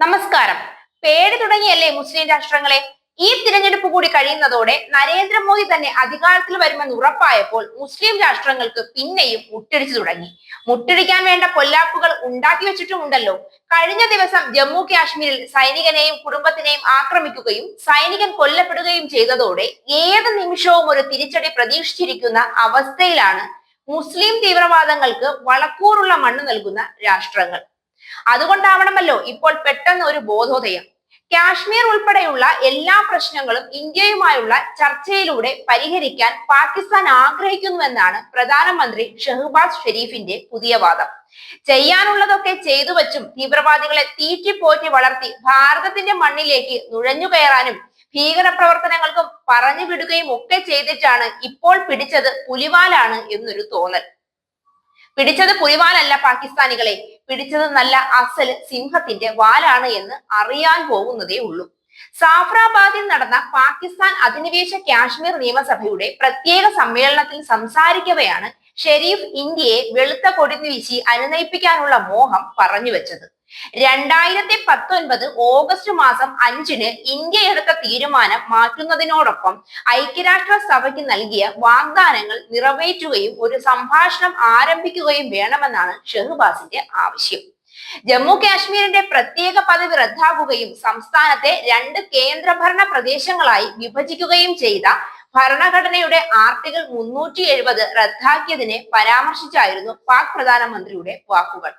നമസ്കാരം. പേര് തുടങ്ങിയല്ലേ മുസ്ലിം രാഷ്ട്രങ്ങളെ? ഈ തിരഞ്ഞെടുപ്പ് കൂടി കഴിയുന്നതോടെ നരേന്ദ്രമോദി തന്നെ അധികാരത്തിൽ വരുമെന്ന് ഉറപ്പായപ്പോൾ മുസ്ലിം രാഷ്ട്രങ്ങൾക്ക് പിന്നെയും മുട്ടിടിച്ചു തുടങ്ങി. മുട്ടിടിക്കാൻ വേണ്ട കൊല്ലാപ്പുകൾ ഉണ്ടാക്കി വെച്ചിട്ടുമുണ്ടല്ലോ. കഴിഞ്ഞ ദിവസം ജമ്മു കാശ്മീരിൽ സൈനികനെയും കുടുംബത്തിനെയും ആക്രമിക്കുകയും സൈനികൻ കൊല്ലപ്പെടുകയും ചെയ്തതോടെ ഏത് നിമിഷവും ഒരു തിരിച്ചടി പ്രതീക്ഷിച്ചിരിക്കുന്ന അവസ്ഥയിലാണ് മുസ്ലിം തീവ്രവാദങ്ങൾക്ക് വളക്കൂറുള്ള മണ്ണ് നൽകുന്ന രാഷ്ട്രങ്ങൾ. അതുകൊണ്ടാവണമല്ലോ ഇപ്പോൾ പെട്ടെന്ന് ഒരു ബോധോദയം. കാശ്മീർ ഉൾപ്പെടെയുള്ള എല്ലാ പ്രശ്നങ്ങളും ഇന്ത്യയുമായുള്ള ചർച്ചയിലൂടെ പരിഹരിക്കാൻ പാകിസ്ഥാൻ ആഗ്രഹിക്കുന്നുവെന്നാണ് പ്രധാനമന്ത്രി ഷെഹ്ബാസ് ഷെരീഫിന്റെ പുതിയ വാദം. ചെയ്യാനുള്ളതൊക്കെ ചെയ്തു വച്ചും തീവ്രവാദികളെ തീറ്റിപ്പോറ്റി വളർത്തി ഭാരതത്തിന്റെ മണ്ണിലേക്ക് നുഴഞ്ഞു കയറാനും ഭീകരപ്രവർത്തനങ്ങൾക്കും പറഞ്ഞു വിടുകയും ഒക്കെ ചെയ്തിട്ടാണ് ഇപ്പോൾ പിടിച്ചത് പുലിവാലാണ് എന്നൊരു തോന്നൽ. പിടിച്ചത് പുലിവാലല്ല പാകിസ്ഥാനികളെ. പിടിച്ചത് നല്ല അസൽ സിംഹത്തിന്റെ വാലാണ് എന്ന് അറിയാൻ പോകുന്നതേ ഉള്ളൂ. സാഫ്രാബാദിൽ നടന്ന പാകിസ്ഥാൻ അധിനിവേശ കാശ്മീർ നിയമസഭയുടെ പ്രത്യേക സമ്മേളനത്തിൽ സംസാരിക്കവെയാണ് ഷെരീഫ് ഇന്ത്യയെ വെളുത്ത കൊടിഞ്ഞു വീശി അനുനയിപ്പിക്കാനുള്ള മോഹം പറഞ്ഞു വെച്ചത്. രണ്ടായിരത്തി പത്തൊൻപത് ഓഗസ്റ്റ് മാസം അഞ്ചിന് ഇന്ത്യ എടുത്ത തീരുമാനം മാറ്റുന്നതിനോടൊപ്പം ഐക്യരാഷ്ട്ര സഭയ്ക്ക് നൽകിയ വാഗ്ദാനങ്ങൾ നിറവേറ്റുകയും ഒരു സംഭാഷണം ആരംഭിക്കുകയും വേണമെന്നാണ് ഷെഹ്ബാസിന്റെ ആവശ്യം. ജമ്മു കാശ്മീരിന്റെ പ്രത്യേക പദവി റദ്ദാക്കുകയും സംസ്ഥാനത്തെ രണ്ട് കേന്ദ്രഭരണ പ്രദേശങ്ങളായി വിഭജിക്കുകയും ചെയ്ത ഭരണഘടനയുടെ ആർട്ടിക്കിൾ മുന്നൂറ്റി എഴുപത് റദ്ദാക്കിയതിനെ പരാമർശിച്ചായിരുന്നു പാക് പ്രധാനമന്ത്രിയുടെ വാക്കുകൾ.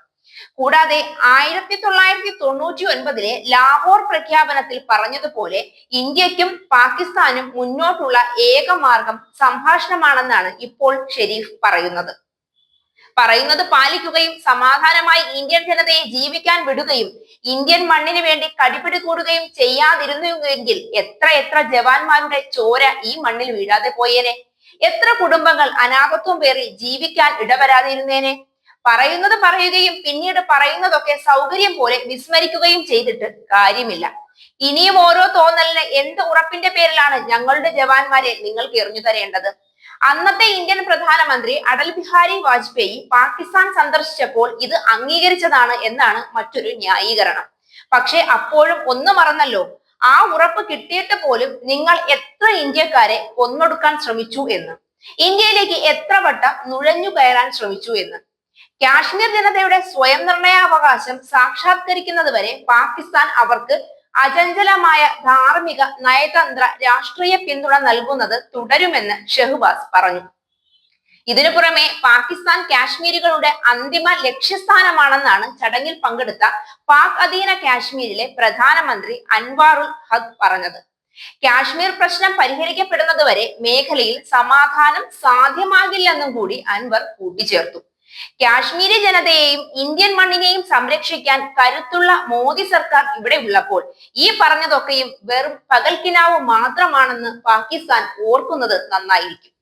കൂടാതെ ആയിരത്തി തൊള്ളായിരത്തി തൊണ്ണൂറ്റി ഒൻപതിലെ ലാഹോർ പ്രഖ്യാപനത്തിൽ പറഞ്ഞതുപോലെ ഇന്ത്യക്കും പാകിസ്ഥാനും മുന്നോട്ടുള്ള ഏക മാർഗം സംഭാഷണമാണെന്നാണ് ഇപ്പോൾ ഷെരീഫ് പറയുന്നത്. പറയുന്നത് പാലിക്കുകയും സമാധാനമായി ഇന്ത്യൻ ജനതയെ ജീവിക്കാൻ വിടുകയും ഇന്ത്യൻ മണ്ണിന് വേണ്ടി കടിപിടി കൂടുകയും ചെയ്യാതിരുന്നുവെങ്കിൽ എത്ര എത്ര ജവാന്മാരുടെ ചോര ഈ മണ്ണിൽ വീഴാതെ പോയേനെ? എത്ര കുടുംബങ്ങൾ അനാഥത്വം പേറി ജീവിക്കാൻ ഇടവരാതിരുന്നേനെ? പറയുന്നത് പറയുകയും പിന്നീട് പറയുന്നതൊക്കെ സൗകര്യം പോലെ വിസ്മരിക്കുകയും ചെയ്തിട്ട് കാര്യമില്ല. ഇനിയും ഓരോ തോന്നലിന് എന്ത് ഉറപ്പിന്റെ പേരിലാണ് ഞങ്ങളുടെ ജവാന്മാരെ നിങ്ങൾക്ക് എറിഞ്ഞു തരേണ്ടത് അന്നത്തെ ഇന്ത്യൻ പ്രധാനമന്ത്രി അടൽ ബിഹാരി വാജ്പേയി പാകിസ്ഥാൻ സന്ദർശിച്ചപ്പോൾ ഇത് അംഗീകരിച്ചതാണ് എന്നാണ് മറ്റൊരു ന്യായീകരണം. പക്ഷെ അപ്പോഴും ഒന്ന് മറന്നല്ലോ. ആ ഉറപ്പ് കിട്ടിയിട്ട് പോലും നിങ്ങൾ എത്ര ഇന്ത്യക്കാരെ കൊന്നൊടുക്കാൻ ശ്രമിച്ചു എന്ന്. ഇന്ത്യയിലേക്ക് എത്ര വട്ടം നുഴഞ്ഞു കയറാൻ ശ്രമിച്ചു എന്ന്. കാശ്മീർ ജനതയുടെ സ്വയം നിർണയാവകാശം സാക്ഷാത്കരിക്കുന്നത് വരെ പാകിസ്ഥാൻ അവർക്ക് അചഞ്ചലമായ ധാർമ്മിക നയതന്ത്ര രാഷ്ട്രീയ പിന്തുണ നൽകുന്നത് തുടരുമെന്ന് ഷെഹബാസ് പറഞ്ഞു. ഇതിനു പുറമെ പാകിസ്ഥാൻ കാശ്മീരികളുടെ അന്തിമ ലക്ഷ്യസ്ഥാനമാണെന്നാണ് ചടങ്ങിൽ പങ്കെടുത്ത പാക് അധീന കാശ്മീരിലെ പ്രധാനമന്ത്രി അൻവാറുൽ ഹഖ് പറഞ്ഞത്. കാശ്മീർ പ്രശ്നം പരിഹരിക്കപ്പെടുന്നതുവരെ മേഖലയിൽ സമാധാനം സാധ്യമാകില്ലെന്നും കൂടി അൻവർ കൂട്ടിച്ചേർത്തു. കാശ്മീരി ജനതയെയും ഇന്ത്യൻ മണ്ണിനെയും സംരക്ഷിക്കാൻ കരുത്തുള്ള മോദി സർക്കാർ ഇവിടെ ഉള്ളപ്പോൾ ഈ പറഞ്ഞതൊക്കെയും വെറും പകൽക്കിനാവ് മാത്രമാണെന്ന് പാകിസ്ഥാൻ ഓർക്കുന്നത് നന്നായിരിക്കും.